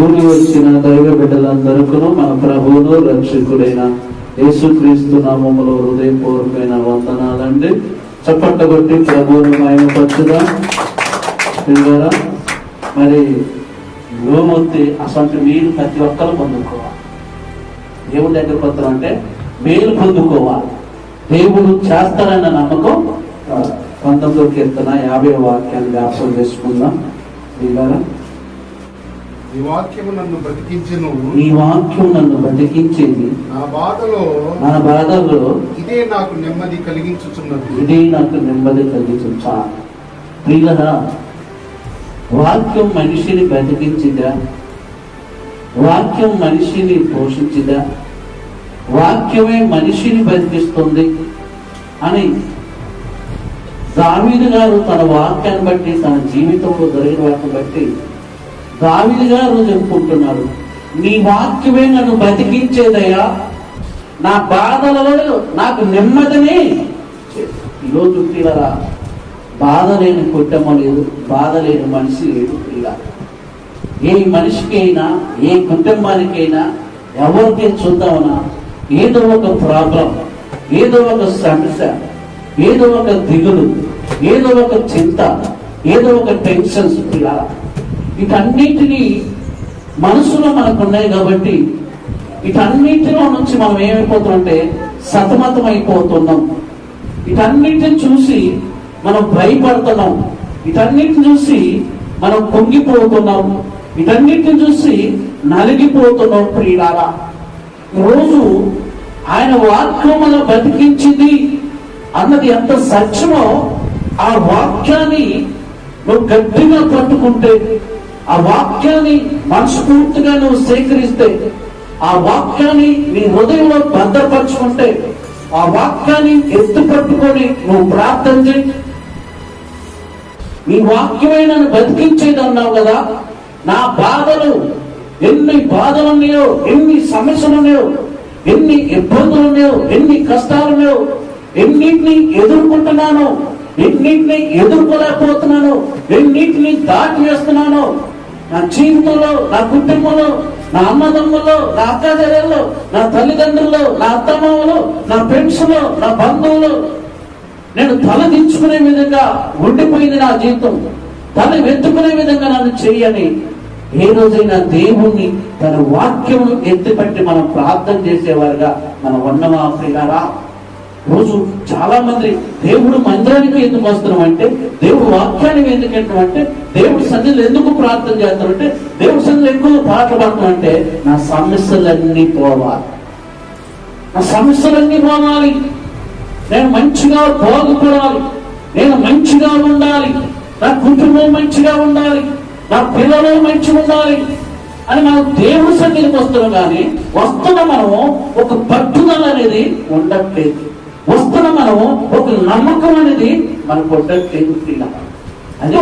కూడి వచ్చిన దైవ బిడ్డలందరికీ మన ప్రభువును రక్షకుడైన యేసుక్రీస్తు నామములో హృదయపూర్వకమైన వందనాలండి. చప్పట్ల కొట్టి ప్రభువును మయమపరచుదా ద్వారా మరి యువమూర్తి అసలు మీరు ప్రతి ఒక్కరు పొందుకోవాలి. దేవుడి దగ్గర పత్రం అంటే మేలు పొందుకోవాలి. దేవుడు చేస్తారన్న నమ్మకం పంతొమ్మిదో కీర్తన యాభై వాక్యాన్ని వ్యాసం చేసుకుందాం. ఈ వాక్యము నన్ను బ్రతికించును ఈ వాక్యం నన్ను బతికించేది నా బాధలో నా బాధల్లో ఇదే నాకు నెమ్మది కలిగించుచున్నది. ఇదే నాకు నెమ్మది కలిగించా ప్రియులరా వాక్యం మనిషిని బతికించిదా వాక్యం మనిషిని పోషించిదా? వాక్యమే మనిషిని బతికిస్తుంది అని దావీదు గారు తన వాక్యాన్ని బట్టి తన జీవితంలో జరిగిన వాటిని బట్టి దావీదు గారు చెప్పుకుంటున్నారు. నీ వాక్యమే నన్ను బతికించేదయ్యా నా బాధలలో నాకు నెమ్మదిని ఈరోజు పిల్లరా బాధ లేని కుటుంబం లేదు బాధ లేని మనిషి లేడు పిల్ల. ఏ మనిషికైనా ఏ కుటుంబానికైనా ఎవరికి చూద్దామన్నా ఏదో ఒక ప్రాబ్లం ఏదో ఒక సమస్య ఏదో ఒక దిగులు ఏదో ఒక చింత ఏదో ఒక టెన్షన్స్ పిల్ల వీటన్నిటినీ మనసులో మనకు ఉన్నాయి కాబట్టి వీటన్నిటిలో నుంచి మనం ఏమైపోతుంటే సతమతం అయిపోతున్నాం వీటన్నిటిని చూసి మనం భయపడుతున్నాం. వీటన్నిటిని చూసి మనం పొంగిపోతున్నాం. వీటన్నిటిని చూసి నలిగిపోతున్నాం ప్రియులారా. రోజు ఆయన వాక్యం మనం బతికించింది అన్నది ఎంత సత్యమో ఆ వాక్యాన్ని నువ్వు గట్టిగా పట్టుకుంటే ఆ వాక్యాన్ని మనస్ఫూర్తిగా నువ్వు సేకరిస్తే ఆ వాక్యాన్ని నీ హృదయంలో భద్రపరచుకుంటే ఆ వాక్యాన్ని ఎత్తు పట్టుకొని నువ్వు ప్రార్థన చేయి. నీ వాక్యమే నన్ను బతికించేది అన్నావు కదా. నా బాధలు ఎన్ని బాధలు ఉన్నాయో ఎన్ని సమస్యలు ఉన్నాయో ఎన్ని ఇబ్బందులు ఉన్నాయో ఎన్ని కష్టాలు ఉన్నాయో ఎన్నిటిని ఎదుర్కొంటున్నాను ఎన్నింటిని ఎదుర్కోలేకపోతున్నాను ఎన్నిటిని దాటి వేస్తున్నాను నా జీవితంలో నా కుటుంబంలో నా అన్నదమ్ముల్లో నా అక్కచెల్లెల్లో నా తల్లిదండ్రుల్లో నా అత్తమామలో నా ఫ్రెండ్స్ నా బంధువులు నేను తల దించుకునే విధంగా ఉండిపోయింది నా జీవితం. తల వెతుకునే విధంగా నన్ను చేయని ఏ రోజైనా దేవుణ్ణి తన వాక్యం ఎత్తిపట్టి మనం ప్రార్థన చేసేవారుగా మనం ఉన్నమా ప్రియారా రోజు చాలా మంది దేవుడు మందిరానికి ఎందుకు వస్తున్నాం అంటే దేవుడు వాక్యానికి ఎందుకు అంటే దేవుడి సన్నిధిలో ఎందుకు ప్రార్థన చేస్తాం అంటే దేవుడి సన్నిధిలో ఎక్కువ పాటలు పాడుతున్నాం అంటే నా సమస్యలన్నీ పోవాలి. నా సమస్యలన్నీ పోవాలి. నేను మంచిగా బాగుపడాలి. నేను మంచిగా ఉండాలి. నా కుటుంబం మంచిగా ఉండాలి. నా పిల్లలు మంచిగా ఉండాలి. అని మనం దేవుడి సన్నిధికి వస్తున్నాం కానీ వస్తున్న మనము ఒక పట్టుదల అనేది ఉండట్లేదు. వస్తున్న మనం ఒక నమ్మకం అనేది మనకు ఉండట్లేదు అదే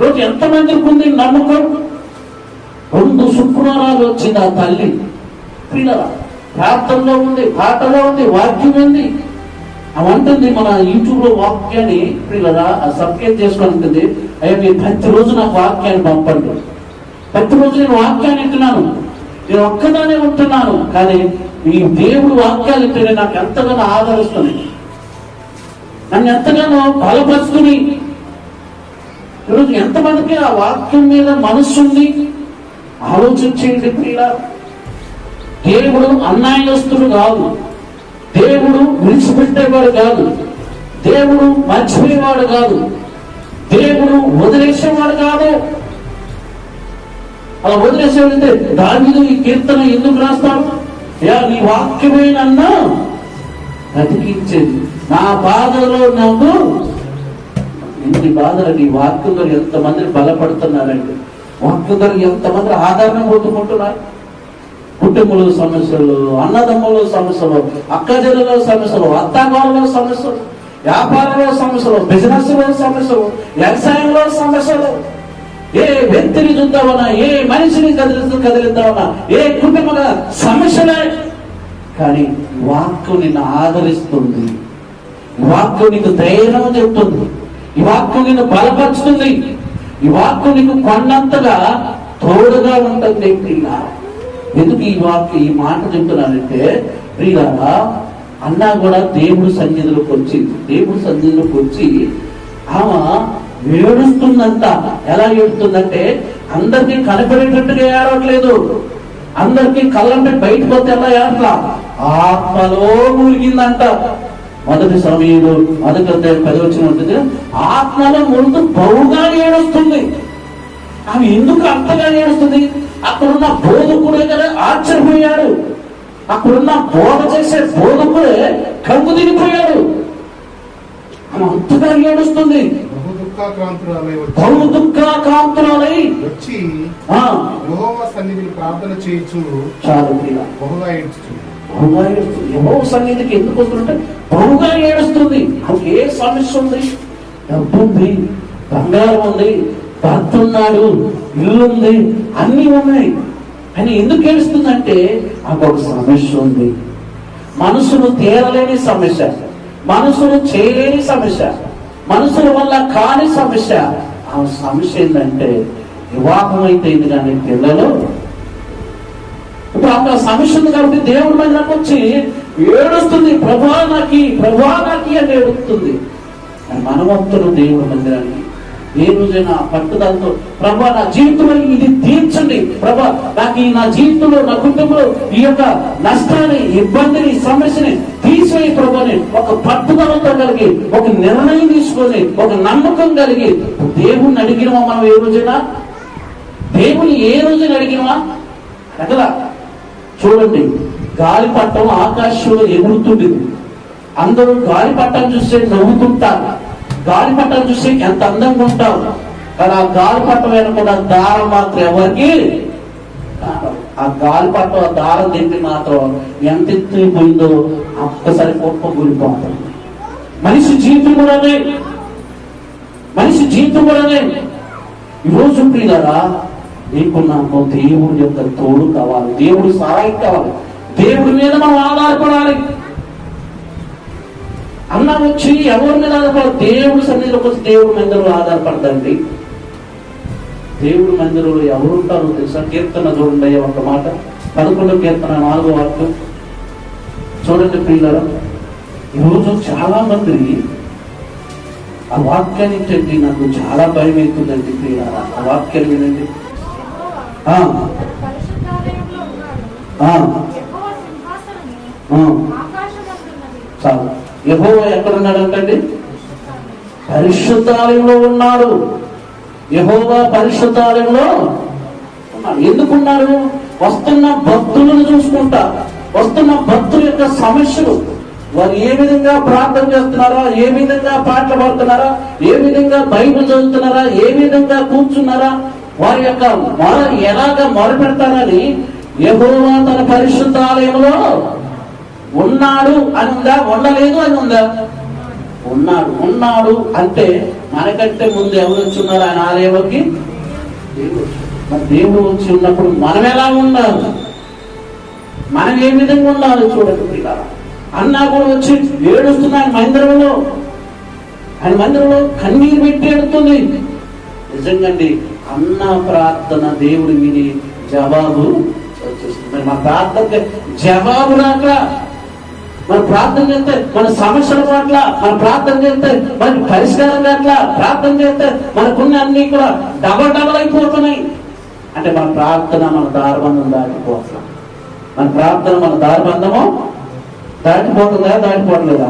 రోజు ఎంతమందికి ఉంది నమ్మకం? రెండు శుక్రవారాలు వచ్చింది ఆ తల్లి. పిల్లల ప్రార్థనలో ఉంది పాటలో ఉంది వాక్యం ఉంది. అవంటుంది మన యూట్యూబ్లో వాక్యాన్ని పిల్లరా సబ్స్క్రైబ్ చేసుకొని ఉంటుంది అయ్యా మీరు ప్రతిరోజు నాకు వాక్యాన్ని పంపండి. ప్రతిరోజు నేను వాక్యాన్ని వింటున్నాను. నేను ఒక్కదానే ఉంటున్నాను. కానీ ఈ దేవుడు వాక్యాలు వింటేనే నాకు ఎంతగానో ఆదరిస్తుంది నన్ను ఎంతగానో బలపరుచుకుని ఈరోజు ఎంతమందికి ఆ వాక్యం మీద మనస్సు ఉంది ఆలోచించేది ప్రియుల దేవుడు అన్యాయస్తుడు కాదు. దేవుడు విడిచిపెట్టేవాడు కాదు. దేవుడు మర్చిపోయేవాడు కాదు. దేవుడు వదిలేసేవాడు కాదు. అలా వదిలేసేవాడంటే దాని ఈ కీర్తన ఎందుకు రాస్తాడు? యా నీ వాక్యమే నన్ను బ్రతికించేది. నా బాధలో నన్ను ఇన్ని బాధలు నీ వాక్యం ద్వారా ఎంతమందిని బలపడుతున్నారండి వాక్యం ద్వారా ఎంతమంది ఆదరణ పొందుకుంటున్నారు? కుటుంబంలో సమస్యలు అన్నదమ్ముల సమస్యలు అక్కజనుల సమస్యలు అత్తాగారుల సమస్యలు వ్యాపారంలో సమస్యలు బిజినెస్లో సమస్యలు వ్యవసాయంలో సమస్యలు. ఏ వ్యక్తిని చూద్దామన్నా ఏ మనిషిని కదిలి కదిలిద్దామన్నా ఏ కుటుంబ సమస్యలే. కానీ వాక్కు నిన్ను ఆదరిస్తుంది. వాక్కు నీకు ధైర్యం చెప్తుంది. ఈ వాక్కు నిన్ను బలపరుస్తుంది. ఈ వాక్కు నీకు కొండంతగా తోడుగా ఉంటుంది ప్రియుల ఎందుకు ఈ వాక్కు ఈ మాట చెప్తున్నానంటే ప్రియులారా అన్నా కూడా దేవుడు సన్నిధిలోకి వచ్చింది దేవుడు సన్నిధిలోకి వచ్చి ఆమె ఏడుస్తుందంట ఎలా ఏడుస్తుందంటే అందరికీ కనపడేటట్టుగా ఏడవట్లేదు. అందరికీ కళ్ళంటే బయటకు వస్తే ఎలా ఏడట్లా? ఆత్మలో మురిగిందంట మొదటి సమయంలో మొదటి అధ్యాయం పది వచ్చిన ఉంటుంది ఆత్మలో ముందు బహుగా ఏడుస్తుంది. ఆమె ఎందుకు అంతగా ఏడుస్తుంది? అక్కడున్న బోధకుడే కదా ఆశ్చర్యపోయాడు. అక్కడున్న బోధ చేసే బోధకుడే కంగు తినిపోయాడు. ఆమె అంతగా ఏడుస్తుంది. బహు దుఃఖాక్రాంతురాలై వచ్చి యెహోవా సన్నిధిని ప్రార్థన చేయించు. చాలు బహుగా ఏడ్చుచు బహుగా ఏడుస్తుంది. ఎవో సన్నిధికి ఎందుకు వస్తుందంటే బహుగా ఏడుస్తుంది. ఆమెకి ఏ సమస్య ఉంది? డబ్బు ఉంది బంగారం ఉంది భర్త ఉన్నాడు ఇల్లు ఉంది అన్ని ఉన్నాయి. అని ఎందుకు ఏడుస్తుందంటే ఆమెకు ఒక సమస్య ఉంది. మనసును తీరలేని సమస్య. మనసును చేయలేని సమస్య. మనసుల వల్ల కాని సమస్య. ఆ సమస్య ఏంటంటే వివాహం అయితే కానీ పిల్లలు. ఇప్పుడు అక్కడ సమస్య ఉంది కాబట్టి దేవుడి మందిరకు వచ్చి ఏడుస్తుంది ప్రభా నాకి ప్రభా నాకి అని ఏడుస్తుంది. మనవంతులు దేవుడి మందిరానికి ఏ రోజైనా పట్టుదలతో ప్రభా నా జీవితంలో ఇది తీర్చండి. ప్రభా నాకు ఈ నా జీవితంలో నా కుటుంబంలో ఈ యొక్క నష్టాన్ని ఇబ్బందిని సమస్యని తీసివేయి ప్రభాని ఒక పట్టుదలతో కలిగి ఒక నిర్ణయం తీసుకొని ఒక నమ్మకం కలిగి దేవుణ్ణి అడిగినమా మనం ఏ రోజైనా? దేవుని ఏ రోజున అడిగినమా కదా చూడండి గాలిపట్టం ఆకాశంలో ఎగురుతుండేది అందరూ గాలిపట్టం చూస్తే నవ్వుతుంటారు. గాలిపటం చూసి ఎంత అందంగా ఉంటారు కానీ ఆ గాలిపటం వెనకుండా దారం మాత్రం ఎవరికి ఆ గాలిపటం ఆ దారం దింపి మాత్రం ఎంత ఎత్తిపోయిందో ఒక్కసారి గొప్ప గురిపోతుంది మనిషి జీవితం కూడా మనిషి జీవితం కూడా ఈరోజు ప్రియులరా నీకు నాకు దేవుడి యొక్క తోడు కావాలి. దేవుడి సహాయం కావాలి. దేవుడి మీద మనం ఆధారపడాలి. అన్న వచ్చి ఎవరి మీద ఆధారపడాలి దేవుడి సన్నిధిలోకి వచ్చి దేవుడి మందిరంలో ఆధారపడదండి దేవుడి మందిరంలో ఎవరు ఉంటారో తెలుసా? కీర్తన చూడండి అయ్యా ఒక మాట. పదకొండు కీర్తన నాలుగో వాక్యం. చూడండి ప్రియులరా ఈరోజు చాలా మంది ఆ వాక్యాన్ని ఏంటంటే నాకు చాలా భయం అవుతుందండి ప్రియులారా. ఆ వాక్యాన్ని వినండి. చాలు. యహో ఎక్కడ అంటండి పరిశుద్ధాలయంలో ఉన్నాడు. యహోవా పరిశుద్ధాలయంలో ఉన్నాడు. ఎందుకున్నారు వస్తున్న భక్తులను చూసుకుంటా. వస్తున్న భక్తుల యొక్క సమస్యలు. వారు ఏ విధంగా ప్రార్థన చేస్తున్నారా? ఏ విధంగా పాటలు పాడుతున్నారా? ఏ విధంగా బైబిల్ చదువుతున్నారా? ఏ విధంగా కూర్చున్నారా? వారి యొక్క మొర ఎలాగ మొరపెడతారని పెడతారని తన పరిశుద్ధ ఆలయంలో ఉన్నాడు అని ఉందా? ఉండలేదు అని ఉందా? ఉన్నాడు. ఉన్నాడు అంటే మనకంటే ముందు ఎవరు వచ్చి ఉన్నారు? ఆయన ఆలయంలోకి దేవుడు మరి దేవుడు వచ్చి ఉన్నప్పుడు మనం ఎలా ఉండాలి? మనం ఏ విధంగా ఉండాలి చూడండి పిల్లలు అన్నా కూడా వచ్చి ఏడుస్తుంది మహేంద్రంలో ఆయన మందిరంలో కన్నీరు పెట్టి ఎడుతుంది నిజంగండి అన్న ప్రార్థన దేవుడి విని జవాబు వచ్చేస్తుంది మరి ప్రార్థనకి జవాబు రాక మన ప్రార్థన చేస్తే మన సమస్యల పట్ల మన ప్రార్థన చేస్తే మన పరిష్కారం అట్లా ప్రార్థన చేస్తే మనకున్న అన్ని కూడా డబల్ డబల్ అయిపోతున్నాయి. అంటే మన ప్రార్థన మన దారబంధం దాటిపోతున్నాం మన ప్రార్థన మన దారబంధము దాటిపోతుందా దాటిపోవట్లేదా?